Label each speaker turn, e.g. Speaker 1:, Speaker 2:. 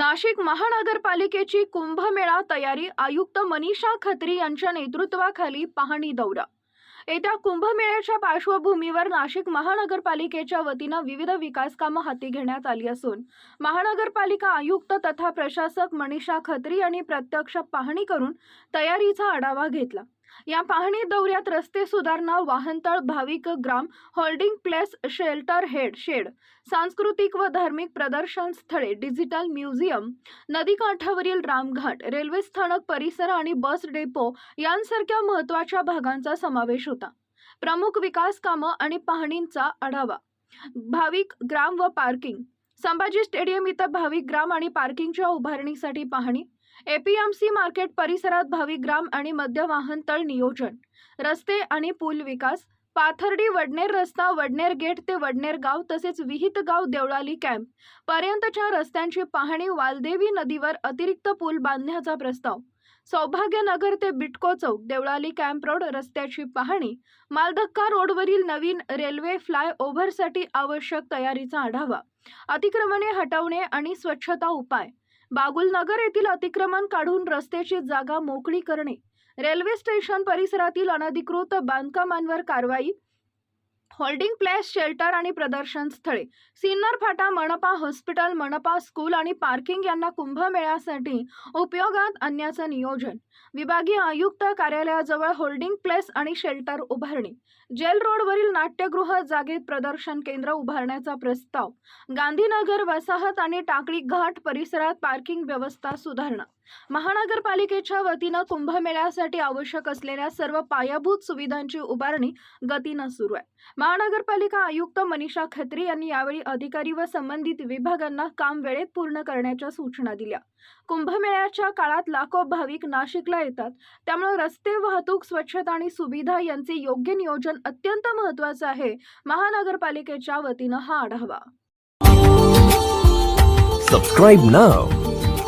Speaker 1: नाशिक महानगरपालिकेची कुंभमेळा तयारी आयुक्त मनीषा खत्री यांच्या नेतृत्वाखाली पाहणी दौरा. येत्या कुंभमेळ्याच्या पार्श्वभूमीवर नाशिक महानगरपालिकेच्या वतीनं विविध विकास कामं हाती घेण्यात आली असून महानगरपालिका आयुक्त तथा प्रशासक मनीषा खत्री यांनी प्रत्यक्ष पाहणी करून तयारीचा आढावा घेतला. या पाहणी दौऱ्यात रस्ते सुधारणा वाहनतळ भाविक ग्राम holding place shelter head shed सांस्कृतिक व धार्मिक प्रदर्शन स्थळे डिजिटल म्युझियम नदीकाठावरील रामघाट रेल्वे स्थानक परिसर आणि बस डेपो यांसारख्या महत्त्वाच्या भागांचा समावेश होता. प्रमुख विकास कामं आणि पाहणींचा आढावा. भाविक ग्राम व पार्किंग संभाजी स्टेडियम इथं भाविक ग्राम आणि पार्किंगच्या उभारणीसाठी पाहणी एपीएमसी मार्केट परिसरात भाविक ग्राम आणि मध्य वाहनतळ नियोजन रस्ते आणि पूल विकास पाथर्डी वडनेर रस्ता वडनेर गेट ते वडनेर गाव तसेच विहित गाव देवळाली कॅम्प पर्यंतच्या रस्त्यांची पाहणी वालदेवी नदीवर अतिरिक्त पूल बांधण्याचा प्रस्ताव. सौभाग्यनगर ते बिटको चौक देवळाली कॅम्प रोड रस्त्याची पाहणी मालधक्का रोडवरील नवीन रेल्वे फ्लाय ओव्हरसाठी आवश्यक तयारीचा आढावा. अतिक्रमणे हटवणे आणि स्वच्छता उपाय. बागुलनगर येथील अतिक्रमण काढून रस्त्याची जागा मोकळी करणे. रेल्वे स्टेशन परिसरातील अनधिकृत बांधकामांवर कारवाई होल्डिंग प्लेस शेल्टर आणि प्रदर्शन स्थळे. सिन्नर फाटा मनपा हॉस्पिटल मनपा स्कूल आणि पार्किंग यांना कुंभमेळ्यासाठी उपयोगात आणण्याचं नियोजन. विभागीय आयुक्त कार्यालयाजवळ होल्डिंग प्लेस आणि शेल्टर उभारणी. जेल रोडवरील नाट्यगृह जागेत प्रदर्शन केंद्र उभारण्याचा प्रस्ताव. गांधीनगर वसाहत आणि टाकळी घाट परिसरात पार्किंग व्यवस्था सुधारणा. महानगरपालिकेच्या वतीनं कुंभमेळ्यासाठी आवश्यक असलेल्या सर्व पायाभूत सुविधांची उभारणी गतीनं सुरू आहे. महानगरपालिका आयुक्त मनीषा खत्री यांनी यावेळी अधिकारी व संबंधित विभागांना काम वेळेत पूर्ण करण्याच्या सूचना दिल्या. कुंभमेळ्याच्या काळात लाखो भाविक नाशिकला येतात. त्यामुळे रस्ते वाहतूक स्वच्छता आणि सुविधा यांचे योग्य नियोजन अत्यंत महत्वाचं आहे. महानगरपालिकेच्या वतीनं हा आढावा.
Speaker 2: सबस्क्राईब नाव